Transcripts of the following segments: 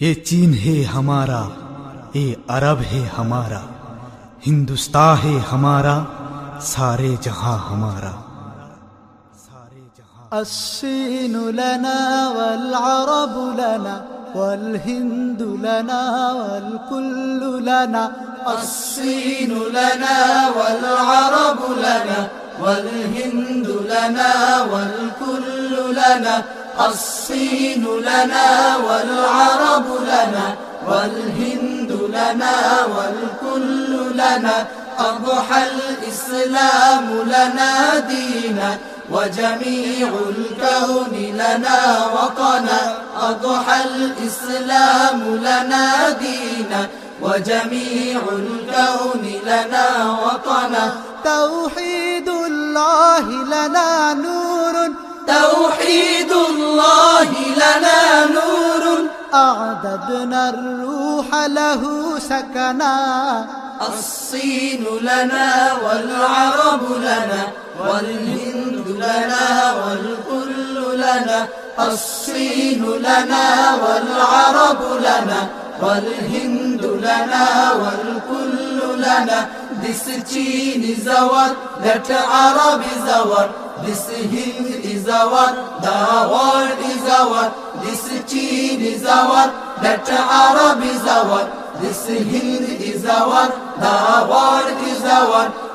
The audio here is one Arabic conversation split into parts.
ये चीन है हमारा ये अरब है हमारा हिंदुस्तान है हमारा सारे जहां हमारा الصين لنا والعرب لنا والهند لنا والكل لنا الصين لنا والعرب لنا والهند لنا والكل لنا الصين لنا والعرب لنا والهند لنا والكل لنا أضحى الإسلام لنا دينا وجميع الكون لنا وطنا أضحى الإسلام لنا دينا وجميع الكون لنا وطنا توحيد الله لنا نور توحيد الله لنا نور. أعددنا الروح له سكنا. الصين لنا والعرب لنا والهند لنا والكل لنا. الصين لنا والعرب لنا والهند لنا والكل لنا This Chin is our, that Arab is our, this Hind is our, the world is our, this Chin is our, that Arab is our, this Hind is our, the world is our,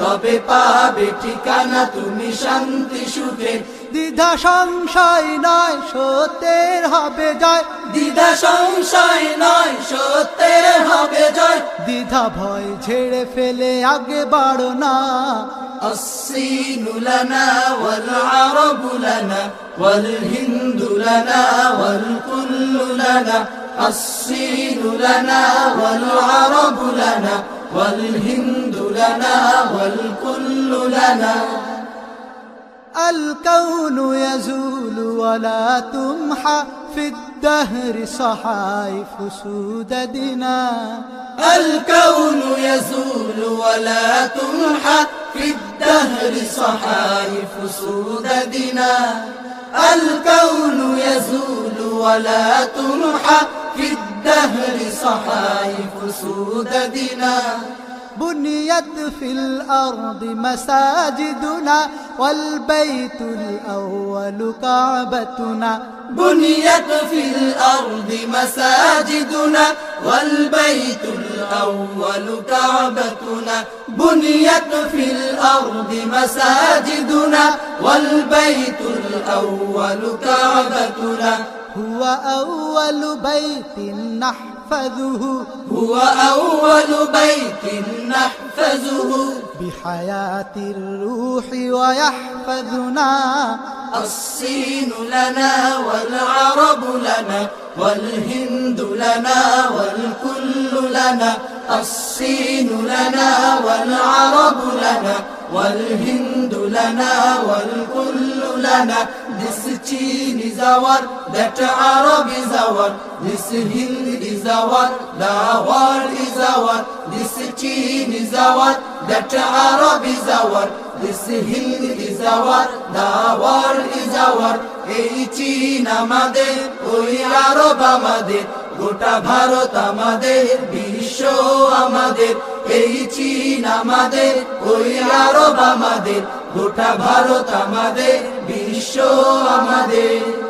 তবে পাবে ঠিকানা তুমি শান্তি সুখের দ্বিধা সংশয় নয় সত্যের হবে জয় দ্বিধা সংশয় নয় সত্যের হবে জয় দ্বিধা ভয় ঝেড়ে ফেলে আগে বাড়ো না الصين لنا والعرب لنا والهند لنا والكل لنا الصين لنا والعرب لنا والهند لنا والكل لنا. الكون يزول ولا تمحى في الدهر صحائف سوددنا الكون يزول ولا تمحى في الدهر صحائف سوددنا الكون يزول ولا تمحى في الدهر صحائف سوددنا بنيت في الأرض مساجدنا والبيت الأول كعبتنا. بنيت في الأرض مساجدنا والبيت الأول كعبتنا. بنيت في الأرض مساجدنا والبيت الأول كعبتنا. هو أول بيت نحفظه. هو أول بيت نحفظه. بحياة الروح ويحفظنا. الصين لنا والعرب لنا والهند لنا والكل لنا. الصين لنا والعرب لنا والهند لنا والكل জানা দিস চীনি জাওয়ার দ্যাট আরবি জাওয়ার this Hindi Zawar the world is our this চীনি জাওয়ার দ্যাট আরবি জাওয়ার this Hindi is our the গোটা ভারত আমাদের, বিশ্ব আমাদের। এই চীন আমাদের, ওই আরব আমাদের, গোটা ভারত আমাদের। বিশ্ব আমাদের।